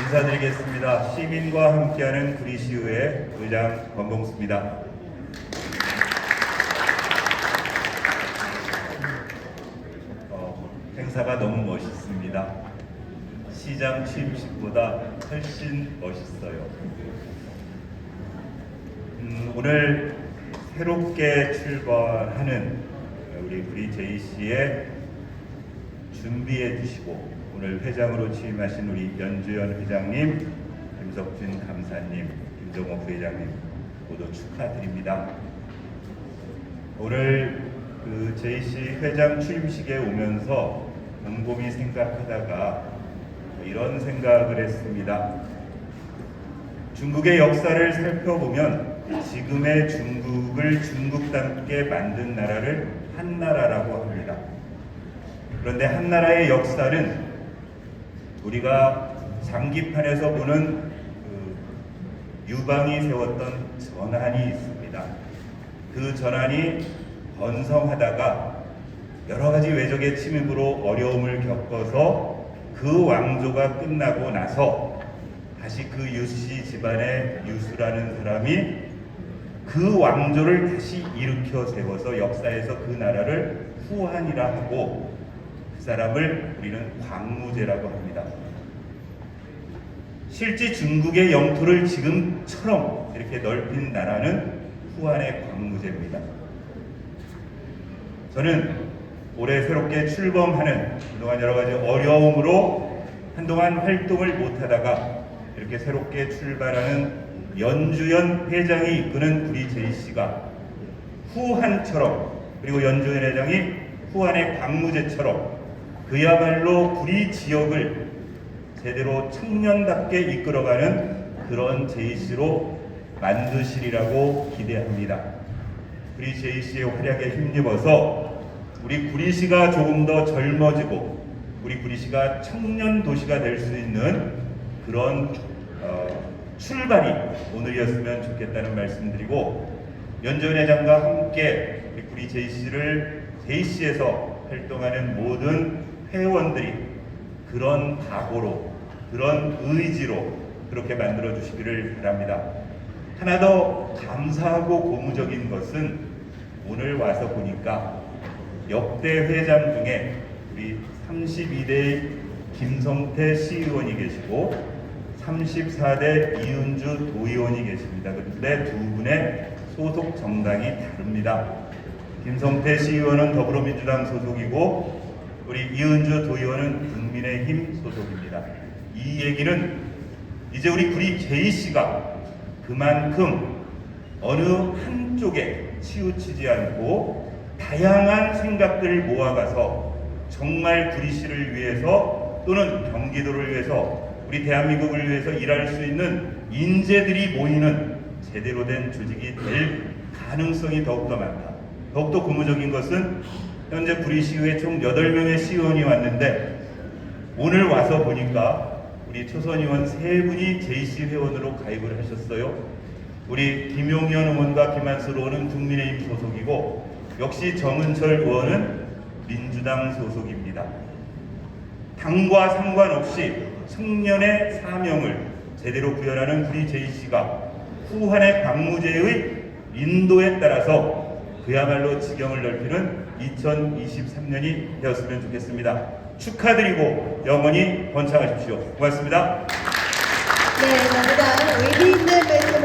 인사드리겠습니다. 시민과 함께하는 구리시의회 의장 권봉수입니다. 어, 행사가 너무 멋있습니다. 시장 취임식보다 훨씬 멋있어요. 음, 오늘 새롭게 출발하는 우리 구리 제이 씨의 준비해 주시고 오늘 회장으로 취임하신 우리 연주연 회장님, 김석준 감사님, 김정호 부회장님 모두 축하드립니다. 오늘 그 JC 회장 취임식에 오면서 곰곰이 생각하다가 이런 생각을 했습니다. 중국의 역사를 살펴보면 지금의 중국을 중국답게 만든 나라를 한나라라고 합니다. 그런데 한나라의 역사는 우리가 장기판에서 보는 그 유방이 세웠던 전환이 있습니다. 그 전환이 번성하다가 여러 가지 외적의 침입으로 어려움을 겪어서 그 왕조가 끝나고 나서 다시 그 유씨 집안의 유수라는 사람이 그 왕조를 다시 일으켜 세워서 역사에서 그 나라를 후한이라 하고 그 사람을 우리는 광무제라고 합니다. 실제 중국의 영토를 지금처럼 이렇게 넓힌 나라는 후한의 광무제입니다. 저는 올해 새롭게 출범하는 그동안 여러 가지 어려움으로 한동안 활동을 못하다가 이렇게 새롭게 출발하는 연주연 회장이 이끄는 우리 제이 씨가 후한처럼 그리고 연주연 회장이 후한의 광무제처럼 그야말로 우리 지역을 제대로 청년답게 이끌어가는 그런 제이 씨로 만드시리라고 기대합니다. 우리 제이 씨의 활약에 힘입어서 우리 구리시가 조금 더 젊어지고 우리 구리시가 청년 도시가 될 수 있는 그런 어, 출발이 오늘이었으면 좋겠다는 말씀드리고 연전 회장과 함께 우리 구리 제이 씨를 제이 씨에서 활동하는 모든 회원들이 그런 각오로 그런 의지로 그렇게 만들어 주시기를 바랍니다. 하나 더 감사하고 고무적인 것은 오늘 와서 보니까 역대 회장 중에 우리 32대 김성태 시의원이 계시고 34대 이은주 도의원이 계십니다. 그런데 두 분의 소속 정당이 다릅니다. 김성태 시의원은 더불어민주당 소속이고 우리 이은주 도의원은 국민의힘 소속입니다. 이 얘기는 이제 우리 구리 제이 씨가 그만큼 어느 한쪽에 치우치지 않고 다양한 생각들을 모아가서 정말 구리시를 위해서 또는 경기도를 위해서 우리 대한민국을 위해서 일할 수 있는 인재들이 모이는 제대로 된 조직이 될 가능성이 더욱더 많다. 더욱더 고무적인 것은 현재 구리시의회 총 8명의 시의원이 왔는데 오늘 와서 보니까 우리 초선 의원 세 분이 JC 회원으로 가입을 하셨어요. 우리 김용현 의원과 김한수 의원은 국민의힘 소속이고 역시 정은철 의원은 민주당 소속입니다. 당과 상관없이 청년의 사명을 제대로 구현하는 우리 JC가 후한의 광무제의 인도에 따라서 그야말로 지경을 넓히는 2023년이 되었으면 좋겠습니다. 축하드리고 영원히 번창하십시오. 고맙습니다. 네, 나보다